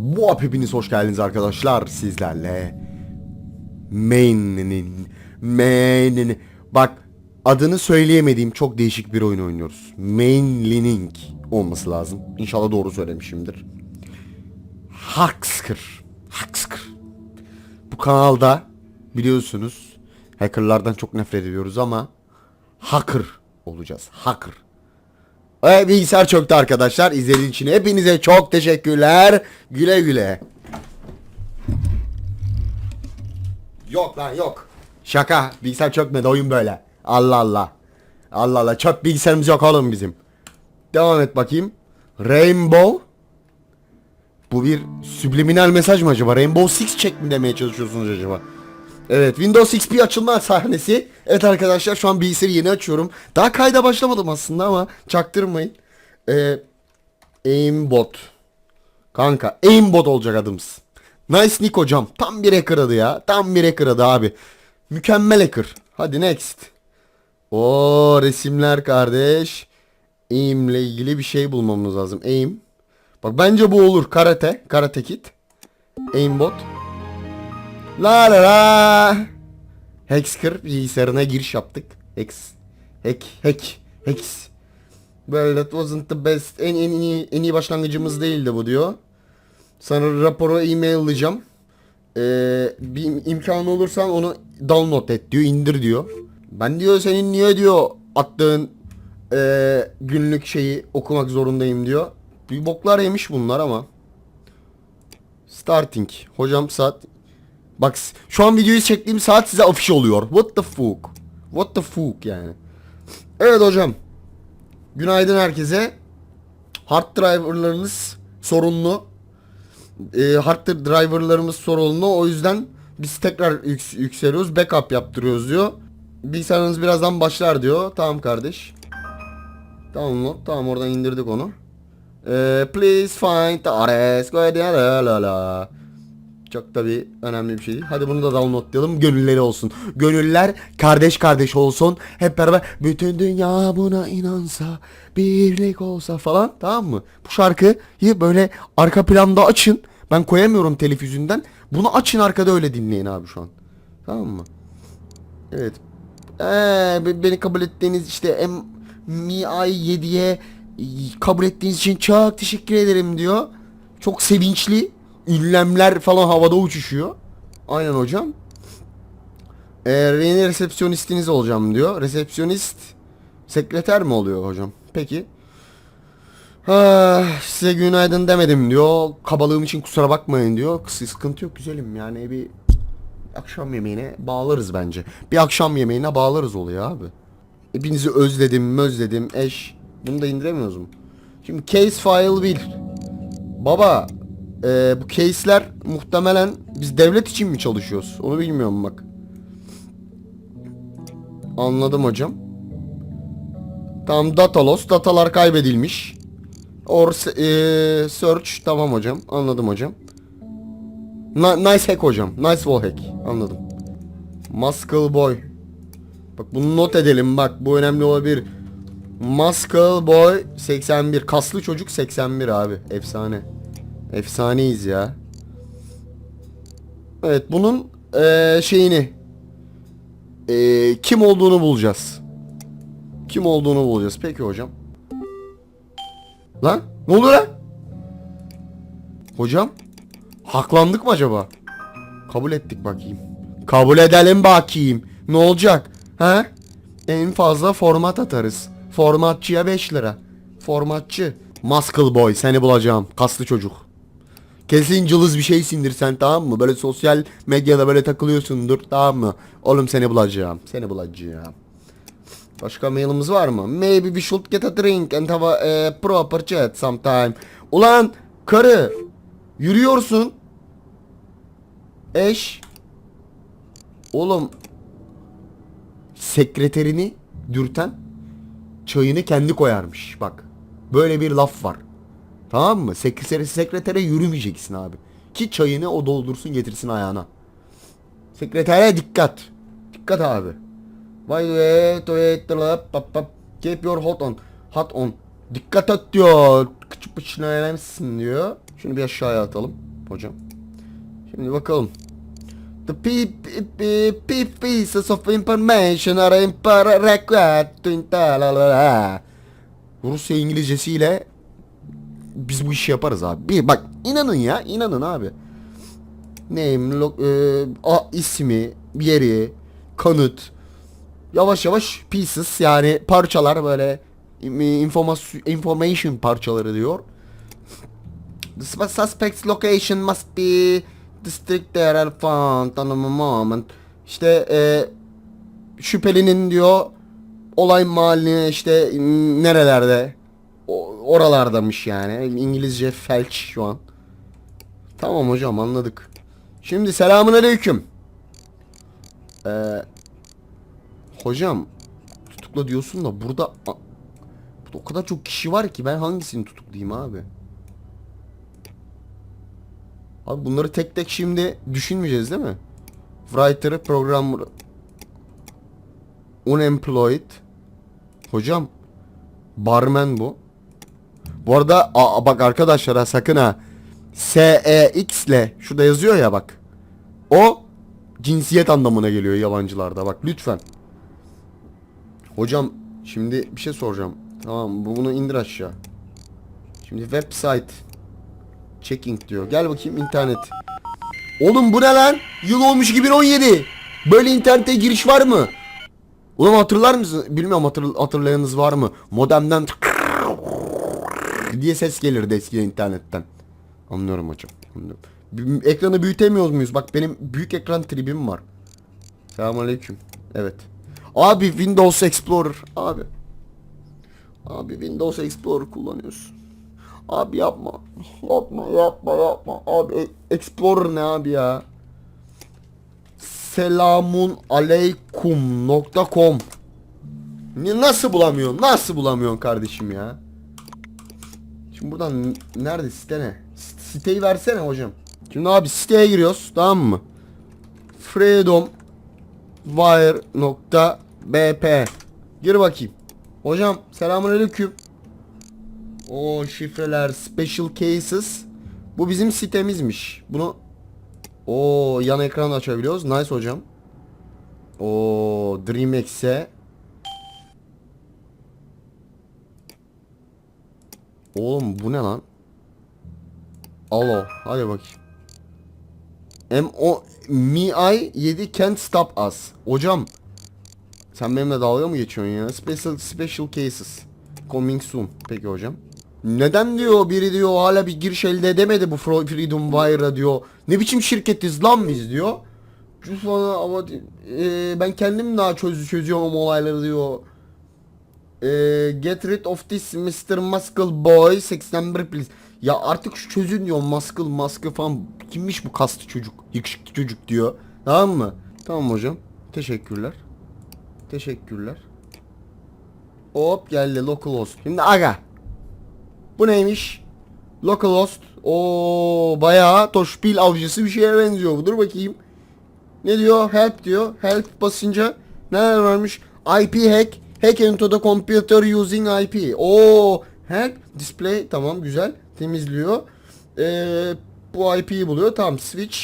Bu hepiniz hoş geldiniz arkadaşlar sizlerle. Main'inin Main'inin Bak adını söyleyemediğim çok değişik bir oyun oynuyoruz. Mainlining olması lazım. İnşallah doğru söylemişimdir. Hacksker. Hacksker. Bu kanalda biliyorsunuz hackerlardan çok nefret ediyoruz ama hacker olacağız. Hacker. Evet bilgisayar çöktü arkadaşlar. İzlediğiniz için hepinize çok teşekkürler. Güle güle. Yok lan yok. Şaka. Bilgisayar çökmedi oyun böyle. Allah Allah. Allah Allah. Çöp bilgisayarımız yok oğlum bizim. Devam et bakayım. Rainbow. Bu bir subliminal mesaj mı acaba? Rainbow Six Check mi demeye çalışıyorsunuz acaba? Evet Windows XP açılma sahnesi. Evet arkadaşlar şu an bilgisayarı yeni açıyorum. Daha kayda başlamadım aslında ama çaktırmayın. Ee, aimbot. Kanka aimbot olacak adımız. Nice nick hocam. Tam bir hacker adı ya. Tam bir hacker adı abi. Mükemmel hacker. Hadi next. O resimler kardeş. Aim ile ilgili bir şey bulmamız lazım. Aim. Bak bence bu olur. Karate. Karate kit. Aimbot. La la la. Hexker bilgisayarına giriş yaptık. Hex. Hack. Hack. Hex. Well that wasn't the best. En, en, iyi, en iyi başlangıcımız değildi bu diyor. Sana raporu e-mail'layacağım. Ee, bir imkanı olursan onu download et diyor. indir diyor. Ben diyor senin niye diyor attığın ee, günlük şeyi okumak zorundayım diyor. Bir boklar yemiş bunlar ama. Starting. Hocam saat Bak şu an videoyu çektiğim saat size afiş oluyor. What the fuck? What the fuck yani. Evet hocam. Günaydın herkese. Hard driver'larınız sorunlu. Ee, hard driver'larımız sorunlu. O yüzden biz tekrar yük- yükseliyoruz. Backup yaptırıyoruz diyor. Bilgisayarınız birazdan başlar diyor. Tamam kardeş. Tamam tamam oradan indirdik onu. Ee, please find the RS. La la la. Çok da bir önemli bir şey. Hadi bunu da downloadlayalım. Gönülleri olsun. Gönüller kardeş kardeş olsun. Hep beraber bütün dünya buna inansa, birlik olsa falan. Tamam mı? Bu şarkıyı böyle arka planda açın. Ben koyamıyorum telif yüzünden. Bunu açın arkada öyle dinleyin abi şu an. Tamam mı? Evet. Ee, be- beni kabul ettiğiniz işte M MI 7'ye kabul ettiğiniz için çok teşekkür ederim diyor. Çok sevinçli. Ünlemler falan havada uçuşuyor. Aynen hocam. Ee, yeni resepsiyonistiniz olacağım diyor. Resepsiyonist sekreter mi oluyor hocam? Peki. Ah, size günaydın demedim diyor. Kabalığım için kusura bakmayın diyor. Sıkıntı yok güzelim yani bir akşam yemeğine bağlarız bence. Bir akşam yemeğine bağlarız oluyor abi. Hepinizi özledim, özledim, eş. Bunu da indiremiyoruz mu? Şimdi case file 1. Baba, e, bu case'ler muhtemelen biz devlet için mi çalışıyoruz? Onu bilmiyorum bak. Anladım hocam. Tamam data loss, datalar kaybedilmiş. Or e, search tamam hocam. Anladım hocam. Na- nice hack hocam. Nice wall hack. Anladım. Muscle boy. Bak bunu not edelim bak bu önemli olabilir. Muscle boy 81. Kaslı çocuk 81 abi. Efsane. Efsaneyiz ya. Evet bunun eee, şeyini eee, kim olduğunu bulacağız. Kim olduğunu bulacağız. Peki hocam. Lan ne oluyor lan? Hocam haklandık mı acaba? Kabul ettik bakayım. Kabul edelim bakayım. Ne olacak? Ha? En fazla format atarız. Formatçıya 5 lira. Formatçı. Muscle boy seni bulacağım. Kaslı çocuk. Kesin cılız bir şeysindir sen tamam mı? Böyle sosyal medyada böyle takılıyorsundur tamam mı? Oğlum seni bulacağım. Seni bulacağım. Başka mailimiz var mı? Maybe we should get a drink and have a eh, proper chat sometime. Ulan karı yürüyorsun. Eş. Oğlum sekreterini dürten çayını kendi koyarmış. Bak. Böyle bir laf var. Tamam mı? Sekretere, sekretere yürümeyeceksin abi. Ki çayını o doldursun getirsin ayağına. Sekretere dikkat. Dikkat abi. Vay be, tuvalet, dolap, pap, pap. Keep your hot on. Hot on. Dikkat et diyor. Küçük başına elemezsin diyor. Şunu bir aşağıya atalım. hocam. Şimdi bakalım. The pe- pe- pe- pe- pieces of information are impar- required to Rusya İngilizcesiyle biz bu işi yaparız abi. Bir bak inanın ya inanın abi. Name, lo- e, a, ismi, yeri, kanıt. Yavaş yavaş pieces yani parçalar böyle information, information parçaları diyor. The sus- suspect's location must be district there found on a moment. İşte e, şüphelinin diyor olay mahalline işte nerelerde oralardamış yani. İngilizce felç şu an. Tamam hocam anladık. Şimdi selamun aleyküm. Ee, hocam tutukla diyorsun da burada burada o kadar çok kişi var ki ben hangisini tutuklayayım abi? Abi bunları tek tek şimdi düşünmeyeceğiz değil mi? Writer, programmer, unemployed. Hocam, barman bu. Bu arada aa, bak arkadaşlar ha, sakın ha. S-E-X ile şurada yazıyor ya bak. O cinsiyet anlamına geliyor yabancılarda bak lütfen. Hocam şimdi bir şey soracağım. Tamam bu bunu indir aşağı. Şimdi website checking diyor. Gel bakayım internet. Oğlum bu ne lan? Yıl olmuş 2017. Böyle internete giriş var mı? Ulan hatırlar mısın? Bilmiyorum hatır, hatırlayanınız var mı? Modemden diye ses gelirdi eskiden internetten. Anlıyorum hocam. Anlıyorum. Ekranı büyütemiyor muyuz? Bak benim büyük ekran tribim var. Selamünaleyküm. Evet. Abi Windows Explorer. Abi. Abi Windows Explorer kullanıyorsun. Abi yapma. Yapma yapma yapma. Abi Explorer ne abi ya? Selamun aleykum nokta com. Ni- Nasıl bulamıyorsun? Nasıl bulamıyorsun kardeşim ya? Şimdi buradan nerede site ne? Siteyi versene hocam. Şimdi abi siteye giriyoruz tamam mı? freedomwire.bp Gir bakayım. Hocam selamünaleyküm. O şifreler special cases. Bu bizim sitemizmiş. Bunu o yan ekran açabiliyoruz. Nice hocam. O DreamX'e Oğlum bu ne lan? Alo. Hadi bakayım. M o MI 7 can't stop us. Hocam sen benimle dalga mı geçiyorsun ya? Special special cases. Coming soon. Peki hocam. Neden diyor biri diyor hala bir giriş elde edemedi bu Freedom Wire'a diyor. Ne biçim şirketiz lan biz diyor. Sonra ama e, ben kendim daha çöz çözüyorum olayları diyor. E, get rid of this Mr. Muscle Boy 81 please. Ya artık şu çözün diyor Muscle Muscle falan. Kimmiş bu kaslı çocuk? Yakışıklı çocuk diyor. Tamam mı? Tamam hocam. Teşekkürler. Teşekkürler. Hop geldi localhost. Şimdi aga. Bu neymiş? Localhost. O bayağı toşpil avcısı bir şeye benziyor. Dur bakayım. Ne diyor? Help diyor. Help basınca neler varmış? IP hack. Hack into the computer using IP. Oo, hack display tamam güzel. Temizliyor. Ee, bu IP'yi buluyor. Tamam switch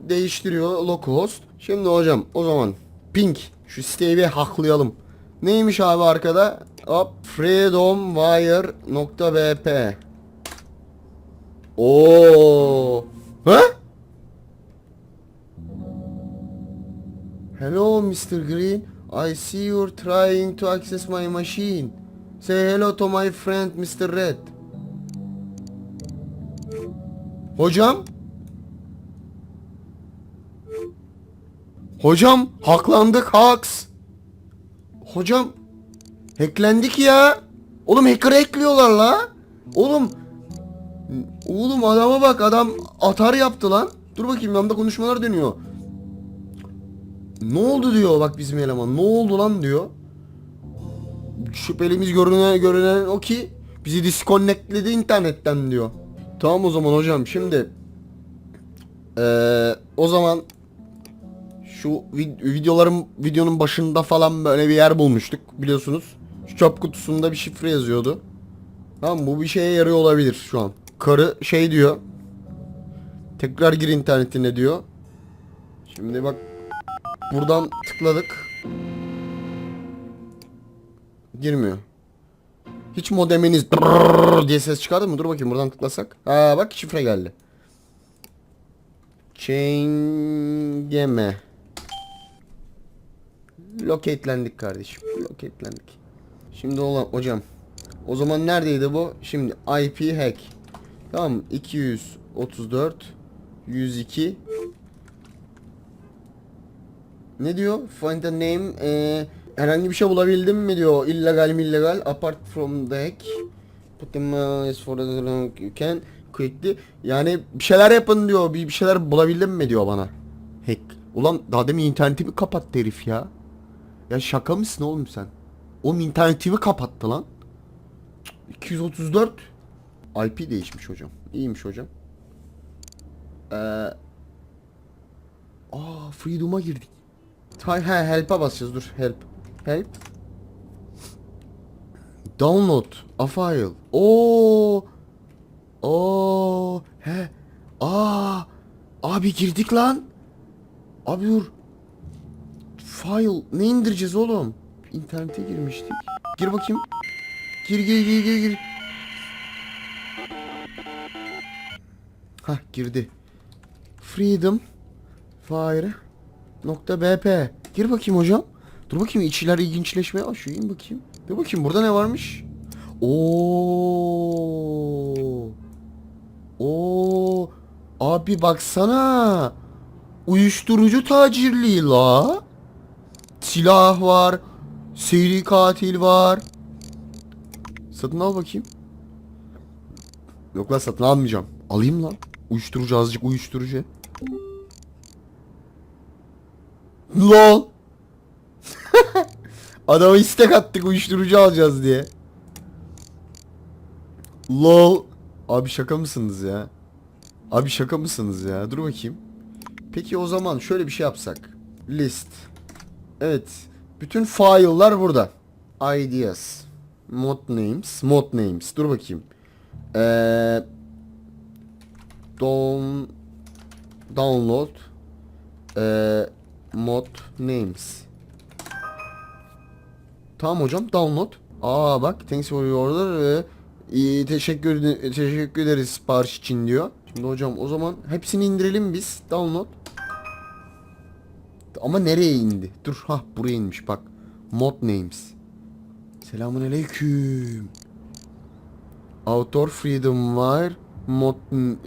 değiştiriyor localhost. Şimdi hocam o zaman ping şu siteyi bir haklayalım. Neymiş abi arkada? Hop freedomwire.bp Oo. Ha? Hello Mr. Green. I see you're trying to access my machine. Say hello to my friend Mr. Red. Hocam? Hocam haklandık haks. Hocam hacklendik ya. Oğlum hacker hackliyorlar la. Oğlum Oğlum adama bak adam atar yaptı lan. Dur bakayım yanımda konuşmalar dönüyor. Ne oldu diyor bak bizim eleman. Ne oldu lan diyor. Şüphelimiz görünen görünen o ki bizi disconnectledi internetten diyor. Tamam o zaman hocam şimdi eee, o zaman şu vid- videoların videonun başında falan böyle bir yer bulmuştuk biliyorsunuz. Şu çöp kutusunda bir şifre yazıyordu. Tamam bu bir şeye yarıyor olabilir şu an. Karı şey diyor. Tekrar gir internetine diyor. Şimdi bak buradan tıkladık. Girmiyor. Hiç modeminiz diye ses çıkardı mı? Dur bakayım buradan tıklasak. Ha bak şifre geldi. Çengeme. Locate'lendik kardeşim. Locate'lendik. Şimdi olan hocam. O zaman neredeydi bu? Şimdi IP hack. Tamam 234 102 Ne diyor? Find the name eee, herhangi bir şey bulabildim mi diyor. illegal mi illegal apart from the hack. Put them as for as you can quickly. Yani bir şeyler yapın diyor. Bir, bir şeyler bulabildim mi diyor bana. Hack. Ulan daha demin internetimi kapattı herif ya. Ya şaka mısın oğlum sen? Oğlum internetimi kapattı lan. 234 IP değişmiş hocam. İyiymiş hocam. Ee, aa Freedom'a girdik. Hay he help'a basacağız dur help. Help. Download a file. Oo. Oo. He. Aa. Abi girdik lan. Abi dur. File ne indireceğiz oğlum? İnternete girmiştik. Gir bakayım. Gir gir gir gir gir. Hah girdi. Freedom Fire BP. Gir bakayım hocam. Dur bakayım içler ilginçleşmeye başlıyor. İn bakayım. Dur bakayım burada ne varmış? Oo. Oo. Abi baksana. Uyuşturucu tacirliği la. Silah var. Seri katil var. Satın al bakayım. Yok lan satın almayacağım. Alayım lan. Uyuşturucu azıcık uyuşturucu. LOL. Adama istek attık uyuşturucu alacağız diye. LOL. Abi şaka mısınız ya? Abi şaka mısınız ya? Dur bakayım. Peki o zaman şöyle bir şey yapsak. List. Evet. Bütün file'lar burada. Ideas. Mod names. Mod names. Dur bakayım. Eee down download eee mod names. Tamam hocam download. Aa bak thanks for your order ve teşekkür teşekkür ederiz sipariş için diyor. Şimdi hocam o zaman hepsini indirelim biz. Download. Ama nereye indi? Dur ha buraya inmiş bak. Mod names. Selamun aleyküm. Author Freedom var. Mod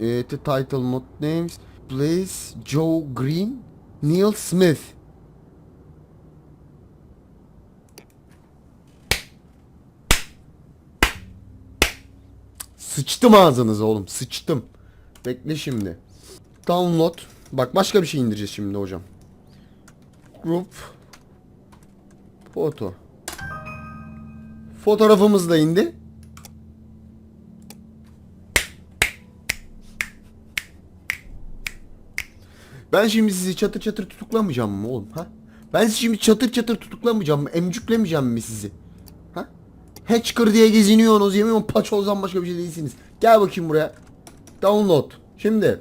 e, title mod names. Please Joe Green, Neil Smith. Sıçtım ağzınıza oğlum. Sıçtım. Bekle şimdi. Download. Bak başka bir şey indireceğiz şimdi hocam. Group. Foto. Fotoğrafımız da indi. Ben şimdi sizi çatır çatır tutuklamayacağım mı oğlum ha? Ben sizi şimdi çatır çatır tutuklamayacağım mı? Emcüklemeyeceğim mi sizi? Ha? Hatcher diye geziniyorsunuz yemin ederim paçozdan başka bir şey değilsiniz. Gel bakayım buraya. Download. Şimdi.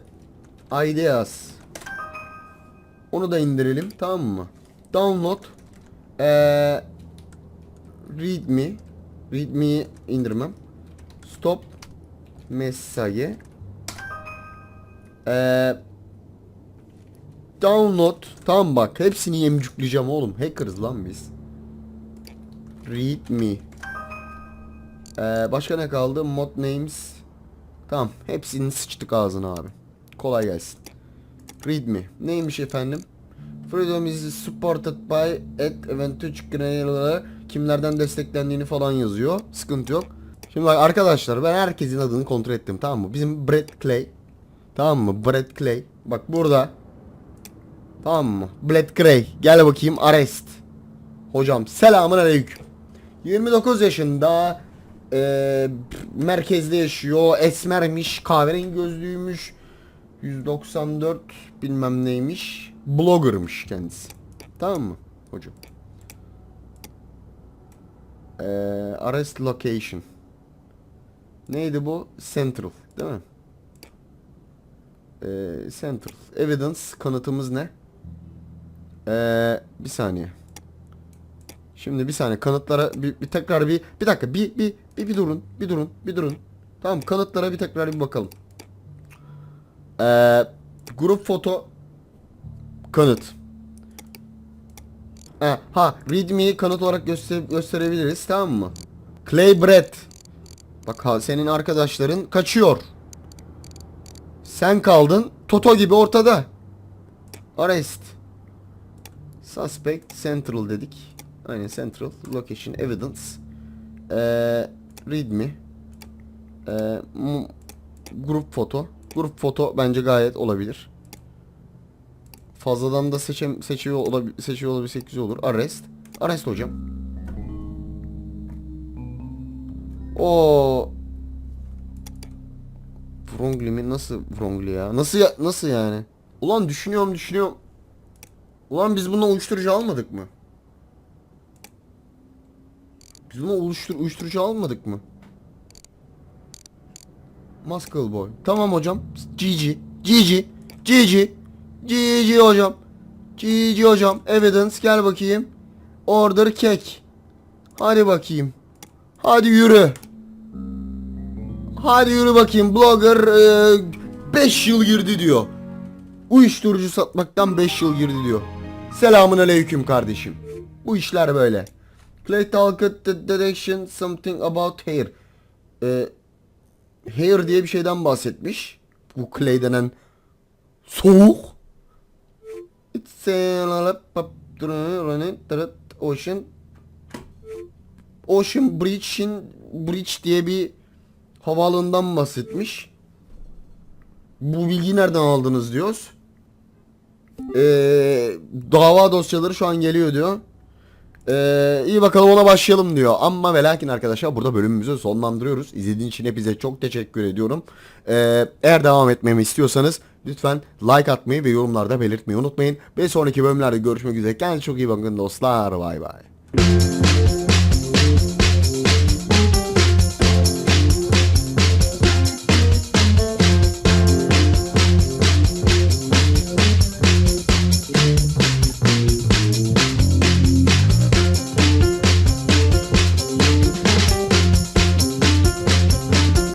Ideas. Onu da indirelim tamam mı? Download. Eee readme. Readme'yi indirmem. Stop. Mesai. Eee Download. Tamam bak hepsini yemcükleyeceğim oğlum. Hackerız lan biz. Readme. Ee, başka ne kaldı? Mod names. Tamam. Hepsini sıçtık ağzına abi. Kolay gelsin. Readme. Neymiş efendim? Freedom is supported by at eventual kimlerden desteklendiğini falan yazıyor. Sıkıntı yok. Şimdi bak arkadaşlar ben herkesin adını kontrol ettim tamam mı? Bizim Brett Clay. Tamam mı? Brett Clay. Bak burada. Tamam mı? Brett Clay. Gel bakayım arrest. Hocam selamun aleyküm. 29 yaşında eee, merkezde yaşıyor. Esmermiş, kahverengi gözlüymüş. 194 bilmem neymiş. Blogger'mış kendisi. Tamam mı hocam? Eee arrest location. Neydi bu? Central değil mi? Ee, central evidence kanıtımız ne? Ee, bir saniye. Şimdi bir saniye kanıtlara bir, bir tekrar bir bir dakika bir bir bir, bir durun bir durun bir durun. Tamam kanıtlara bir tekrar bir bakalım. Ee, grup foto kanıt. Ha, ha readme'yi kanıt olarak göster gösterebiliriz tamam mı? Clay Brett. Bak ha, senin arkadaşların kaçıyor. Sen kaldın Toto gibi ortada. Arrest. Suspect Central dedik. Aynen Central Location Evidence. Ee, readme. Ee, grup foto. Grup foto bence gayet olabilir. Fazladan da seçem seçiyor olabil seçiyor olabilsek güzel olur. Arrest. Arrest hocam. O Wrongly mi? Nasıl wrongly ya? Nasıl ya nasıl yani? Ulan düşünüyorum düşünüyorum. Ulan biz bundan uyuşturucu almadık mı? Biz bundan uyuştur uyuşturucu almadık mı? Muscle boy. Tamam hocam. GG. GG. GG. GG hocam. GG hocam. Evidence gel bakayım. Order kek. Hadi bakayım. Hadi yürü. Hadi yürü bakayım. Blogger 5 yıl girdi diyor. Uyuşturucu satmaktan 5 yıl girdi diyor. Selamun aleyküm kardeşim. Bu işler böyle. Clay Talcott Detection Something About Hair. Ee, hair diye bir şeyden bahsetmiş. Bu clay denen soğuk. It's a ocean Ocean Bridge'in Bridge diye bir havaalanından bahsetmiş. Bu bilgiyi nereden aldınız diyoruz. Ee, dava dosyaları şu an geliyor diyor. Ee, iyi bakalım ona başlayalım diyor. Ama ve lakin arkadaşlar burada bölümümüzü sonlandırıyoruz. İzlediğiniz için hepinize çok teşekkür ediyorum. Ee, eğer devam etmemi istiyorsanız lütfen like atmayı ve yorumlarda belirtmeyi unutmayın. Bir sonraki bölümlerde görüşmek üzere. Kendinize çok iyi bakın dostlar. Bay bay.